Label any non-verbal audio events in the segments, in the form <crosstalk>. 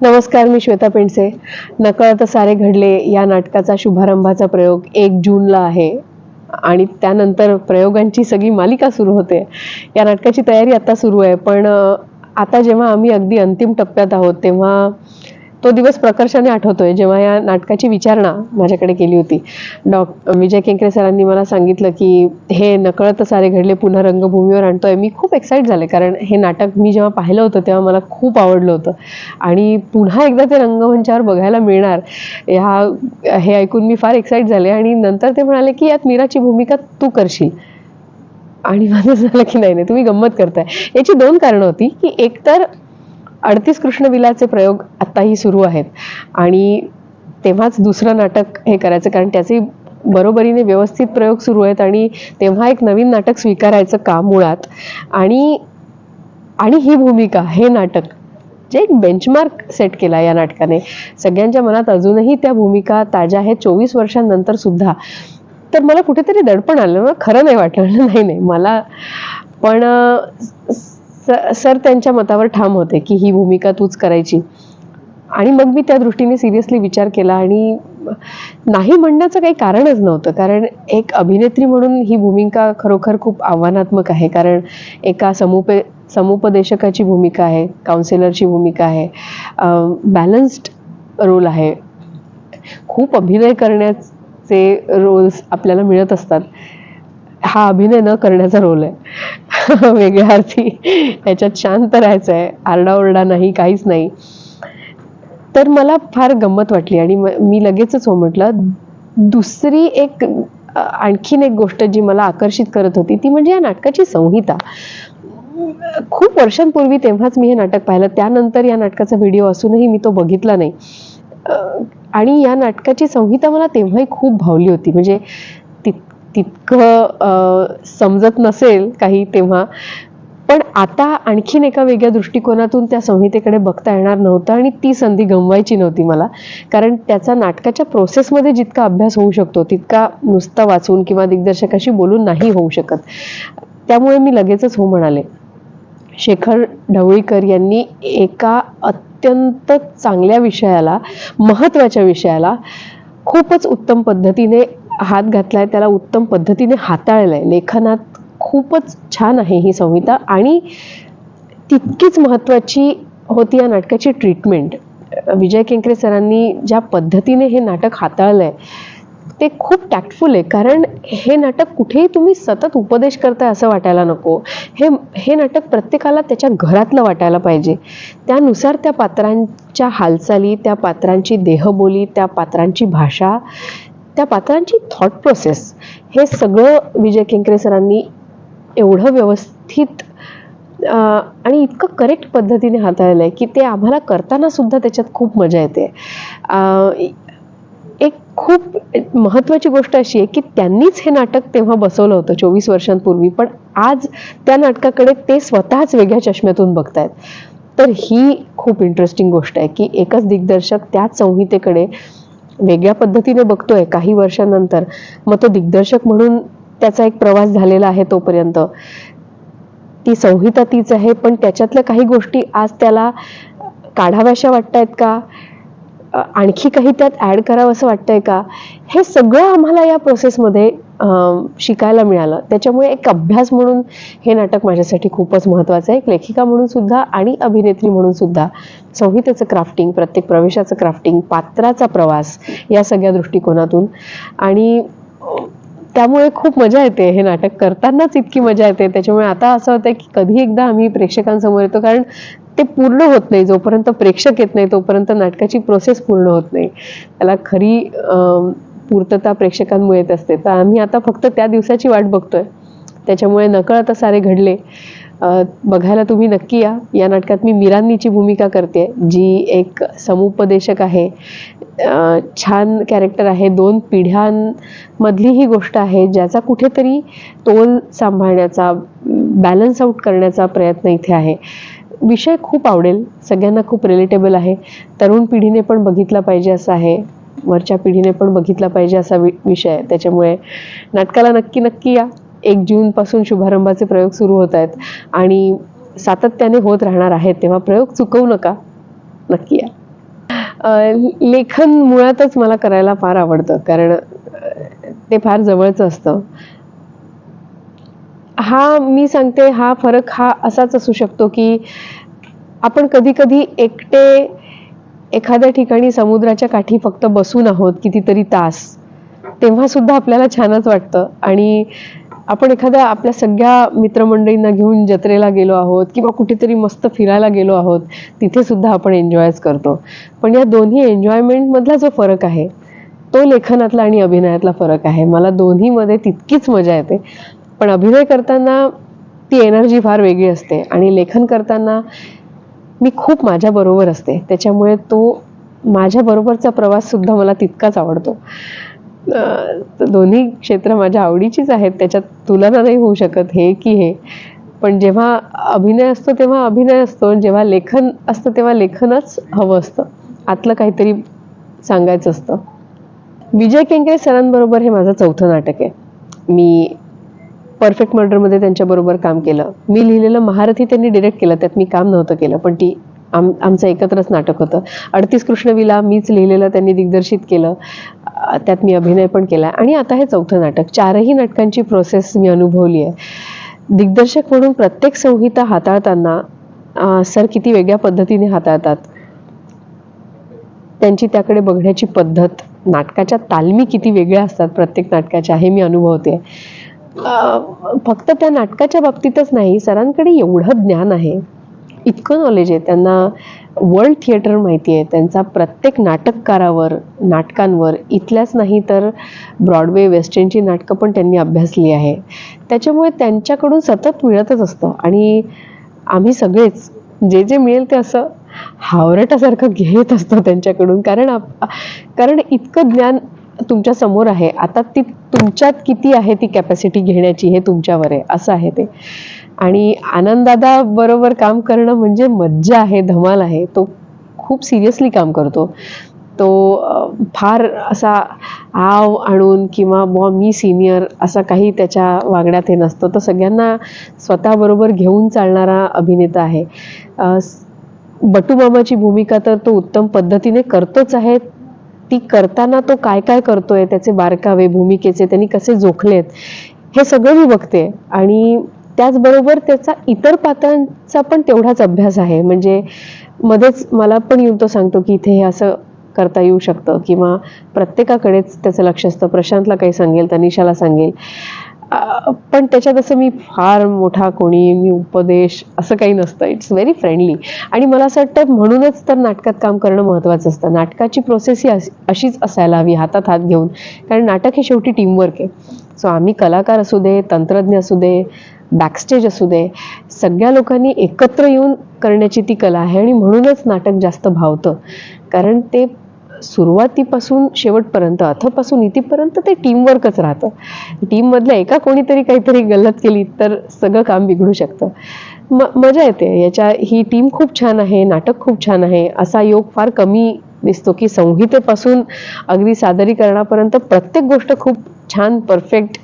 नमस्कार मी श्वेता पेंडसे. नकळत सारे घडले या नाटकाचा शुभारंभाचा प्रयोग एक जूनला आहे आणि त्यानंतर प्रयोगांची सगळी मालिका सुरू होते. या नाटकाची तयारी आता सुरू आहे पण आता जेव्हा आम्ही अगदी अंतिम टप्प्यात आहोत तेव्हा तो दिवस प्रकर्षाने आठवतोय. जेव्हा या नाटकाची विचारणा माझ्याकडे केली होती. डॉ विजय केंकरे सरांनी मला सांगितलं की हे नकळत सारे घडले पुन्हा रंगभूमीवर आणतोय. मी खूप एक्साईट झाले कारण हे नाटक मी जेव्हा पाहिलं होतं तेव्हा मला खूप आवडलं होतं. आणि पुन्हा एकदा ते रंगमंचावर बघायला मिळणार ह्या हे ऐकून मी फार एक्साईट झाले. आणि नंतर ते म्हणाले की यात मीराची भूमिका तू करशील. आणि माझं झालं की नाही नाही तुम्ही गंमत करताय. याची दोन कारणं होती की एकतर अडतीस कृष्णविलाचे प्रयोग आत्ताही सुरू आहेत. आणि तेव्हाच दुसरं नाटक हे करायचं कारण त्याचे बरोबरीने व्यवस्थित प्रयोग सुरू आहेत आणि तेव्हा एक नवीन नाटक स्वीकारायचं का मुळात? आणि आणि ही भूमिका हे नाटक जे एक बेंचमार्क सेट केला या नाटकाने. सगळ्यांच्या मनात अजूनही त्या भूमिका ताज्या आहेत. चोवीस वर्षांनंतर सुद्धा. तर मला कुठेतरी दडपण आलं ना खरं नाही वाटलं. <laughs> नाही नाही मला पण सर त्यांच्या मतावर ठाम होते की ही भूमिका तूच करायची. आणि मग मी त्या दृष्टीने सिरियसली विचार केला आणि नाही म्हणण्याचं काही कारणच नव्हतं. कारण एक अभिनेत्री म्हणून ही भूमिका खरोखर खूप आव्हानात्मक आहे. कारण एका समुपे समुपदेशकाची भूमिका आहे काउन्सिलरची भूमिका आहे बॅलन्स्ड रोल आहे. खूप अभिनय करण्याचे रोल्स आपल्याला मिळत असतात. हा अभिनय न करण्याचा रोल आहे. <laughs> वेगळ्या अर्थी याच्यात शांत राहायचं आहे आरडाओरडा नाही काहीच नाही. तर मला फार गंमत वाटली आणि मी लगेचच हो म्हटलं दुसरी एक आणखीन एक गोष्ट जी मला आकर्षित करत होती ती म्हणजे या नाटकाची संहिता. खूप वर्षांपूर्वी तेव्हाच मी हे नाटक पाहिलं. त्यानंतर या नाटकाचा व्हिडिओ असूनही मी तो बघितला नाही. आणि या नाटकाची संहिता मला तेव्हाही खूप भावली होती. म्हणजे तितकं समजत नसेल काही तेव्हा. पण आता आणखीन एका वेगळ्या दृष्टिकोनातून त्या संहितेकडे बघता येणार नव्हतं आणि ती संधी गमवायची नव्हती मला. कारण त्याचा नाटकाच्या प्रोसेसमध्ये जितका अभ्यास होऊ शकतो तितका नुसता वाचून किंवा दिग्दर्शकाशी बोलून नाही होऊ शकत. त्यामुळे मी लगेचच हो म्हणाले. शेखर ढवळीकर यांनी एका अत्यंत चांगल्या विषयाला महत्त्वाच्या विषयाला खूपच उत्तम पद्धतीने हात घातलाय त्याला उत्तम पद्धतीने हाताळलंय. लेखनात खूपच छान आहे ही संहिता आणि तितकीच महत्त्वाची होती या नाटकाची ट्रीटमेंट विजय केंकरे सरांनी ज्या पद्धतीने हे नाटक हाताळलंय ते खूप टॅक्टफुल आहे. कारण हे नाटक कुठेही तुम्ही सतत उपदेश करताय असं वाटायला नको. हे हे नाटक प्रत्येकाला त्याच्या घरातलं वाटायला पाहिजे. त्यानुसार त्या पात्रांच्या हालचाली त्या पात्रांची देहबोली त्या पात्रांची भाषा त्या पात्रांची थॉट प्रोसेस हे सगळं विजय केंकरे सरांनी एवढं व्यवस्थित आणि इतकं करेक्ट पद्धतीने हाताळलं आहे की ते आम्हाला करताना सुद्धा त्याच्यात खूप मजा येते. एक खूप महत्त्वाची गोष्ट अशी आहे की त्यांनीच हे नाटक तेव्हा बसवलं होतं चोवीस वर्षांपूर्वी पण आज त्या नाटकाकडे ते स्वतःच वेगळ्या चष्म्यातून बघतायत. तर ही खूप इंटरेस्टिंग गोष्ट आहे की एकच दिग्दर्शक त्याच संहितेकडे वेगळ्या पद्धतीने बघतोय काही वर्षानंतर. मग तो दिग्दर्शक म्हणून त्याचा एक प्रवास झालेला आहे तोपर्यंत. ती संहिता तीच आहे पण त्याच्यातल्या काही गोष्टी आज त्याला काढाव्याशा वाटतायत का? आणखी काही त्यात ॲड करावं असं वाटतंय का? हे सगळं आम्हाला या प्रोसेसमध्ये शिकायला मिळालं. त्याच्यामुळे एक अभ्यास म्हणून हे नाटक माझ्यासाठी खूपच महत्त्वाचं आहे. एक लेखिका म्हणून सुद्धा आणि अभिनेत्री म्हणून सुद्धा संहितेचं क्राफ्टिंग प्रत्येक प्रवेशाचं क्राफ्टिंग पात्राचा प्रवास या सगळ्या दृष्टिकोनातून. आणि त्यामुळे खूप मजा येते हे नाटक करतानाच इतकी मजा येते. त्याच्यामुळे आता असं होतं की कधी एकदा आम्ही प्रेक्षकांसमोर येतो कारण ते पूर्ण होत नाही. जोपर्यंत प्रेक्षक येत नाही तोपर्यंत नाटकाची प्रोसेस पूर्ण होत नाही. त्याला खरी पूर्तता प्रेक्षकांमुळे येत असते. तर आम्ही आता फक्त त्या दिवसाची वाट बघतोय. त्याच्यामुळे नकळत सारे घडले. बघायला तुम्ही नक्की या. या नाटकात मी मिरांनीची भूमिका करते. जी एक समुपदेशक आहे. छान कॅरेक्टर आहे. दोन पिढ्यांमधली ही गोष्ट आहे ज्याचा कुठेतरी तोल सांभाळण्याचा बॅलन्स आउट करण्याचा प्रयत्न इथे आहे. विषय खूप आवडेल. सगळ्यांना खूप रिलेटेबल आहे. तरुण पिढीने पण बघितला पाहिजे असं आहे. वरच्या पिढीने पण बघितला पाहिजे असा वि विषय आहे. त्याच्यामुळे नाटकाला नक्की नक्की या. एक जूनपासून शुभारंभाचे प्रयोग सुरू होत आहेत. आणि सातत्याने होत राहणार आहेत. तेव्हा प्रयोग चुकवू नका. नक्की या. लेखन मुळातच मला करायला फार आवडतं. कारण ते फार जवळचं असतं. हा मी सांगते हा फरक हा असाच असू शकतो की आपण कधी कधी एकटे एखाद्या ठिकाणी समुद्राच्या काठी फक्त बसून आहोत कितीतरी तास तेव्हा सुद्धा आपल्याला छानच वाटतं. आणि आपण एखाद्या आपल्या सगळ्या मित्रमंडळींना घेऊन जत्रेला गेलो आहोत किंवा कुठेतरी मस्त फिरायला गेलो आहोत तिथे सुद्धा आपण एन्जॉयच करतो. पण या दोन्ही एन्जॉयमेंटमधला जो फरक आहे तो लेखनातला आणि अभिनयातला फरक आहे. मला दोन्हीमध्ये तितकीच मजा येते. पण अभिनय करताना ती एनर्जी फार वेगळी असते आणि लेखन करताना मी खूप माझ्याबरोबर असते. त्याच्यामुळे तो माझ्याबरोबरचा प्रवास सुद्धा मला तितकाच आवडतो. दोन्ही क्षेत्र माझ्या आवडीचीच आहेत. त्याच्यात तुलना नाही होऊ शकत हे की हे. पण जेव्हा अभिनय असतो तेव्हा अभिनय असतो. आणि जेव्हा लेखन असतं तेव्हा लेखनच हवं असतं. आतलं काहीतरी सांगायचं असतं. विजय केंकरे सरांबरोबर हे माझं चौथं नाटक आहे. मी परफेक्ट मर्डरमध्ये त्यांच्याबरोबर काम केलं. मी लिहिलेलं महारथी त्यांनी डिरेक्ट केलं त्यात मी काम नव्हतं केलं पण ती आम आमचं एकत्रच नाटक होतं. अडतीस कृष्णविला मीच लिहिलेलं त्यांनी दिग्दर्शित केलं. त्यात मी अभिनय पण केला. आणि आता हे चौथं नाटक. चारही नाटकांची प्रोसेस मी अनुभवली आहे. दिग्दर्शक म्हणून प्रत्येक संहिता हाताळताना सर किती वेगळ्या पद्धतीने हाताळतात. त्यांची त्याकडे बघण्याची पद्धत नाटकाच्या तालमी किती वेगळ्या असतात प्रत्येक नाटकाच्या हे मी अनुभवते फक्त त्या नाटकाच्या बाबतीतच नाही सरांकडे एवढं ज्ञान आहे. इतकं नॉलेज आहे. त्यांना वर्ल्ड थिएटर माहिती आहे. त्यांचा प्रत्येक नाटककारावर नाटकांवर इथल्याच नाही तर ब्रॉडवे वेस्ट एंडची नाटकं पण त्यांनी अभ्यासली आहे. त्याच्यामुळे त्यांच्याकडून सतत मिळतच असतं. आणि आम्ही सगळेच जे जे मिळेल ते असं हावरटासारखं घेत असतो त्यांच्याकडून. कारण आप कारण इतकं ज्ञान तुमच्यासमोर आहे. आता ती तुमच्यात किती आहे ती कॅपॅसिटी घेण्याची हे तुमच्यावर आहे. असं आहे ते. आणि आनंददादा बरोबर काम करणं म्हणजे मज्जा आहे धमाल आहे. तो खूप सिरियसली काम करतो. तो फार असा आव आणून किंवा बॉ मी सिनियर असा काही त्याच्या वागण्यात हे नसतं. तर सगळ्यांना स्वतःबरोबर घेऊन चालणारा अभिनेता आहे. बटू मामाची भूमिका तर तो उत्तम पद्धतीने करतोच आहे. ती करताना तो काय काय करतोय त्याचे बारकावे भूमिकेचे त्यांनी कसे जोखलेत हे सगळं मी बघते. आणि त्याचबरोबर त्याचा इतर पात्रांचा पण तेवढाच अभ्यास आहे. म्हणजे मध्येच मला पण येऊन तो सांगतो की इथे हे असं करता येऊ शकतं किंवा प्रत्येकाकडेच त्याचं लक्ष असतं. प्रशांतला काही सांगेल तनिषाला सांगेल. पण त्याच्यात असं मी फार मोठा कोणी मी उपदेश असं काही नसतं. इट्स व्हेरी फ्रेंडली आणि मला असं वाटतं म्हणूनच तर नाटकात काम करणं महत्त्वाचं असतं. नाटकाची प्रोसेस ही अशी- अशीच असायला हवी हातात हात घेऊन. कारण नाटक हे शेवटी टीमवर्क आहे. सो आम्ही कलाकार असू दे तंत्रज्ञ असू दे बॅकस्टेज असू दे सगळ्या लोकांनी एकत्र येऊन करण्याची ती कला आहे. आणि म्हणूनच नाटक जास्त भावतं. कारण ते सुरुवातीपासून शेवटपर्यंत अथपासून इथेपर्यंत ते टीमवर्कच राहतं. टीममधल्या एका कोणीतरी काहीतरी गल्लत केली तर सगळं काम बिघडू शकतं. म मजा येते. याच्या ही टीम खूप छान आहे नाटक खूप छान आहे. असा योग फार कमी दिसतो की संहितेपासून अगदी सादरीकरणापर्यंत प्रत्येक गोष्ट खूप छान परफेक्ट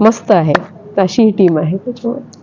मस्त आहे. अशी ही टीम आहे. त्याच्यामुळे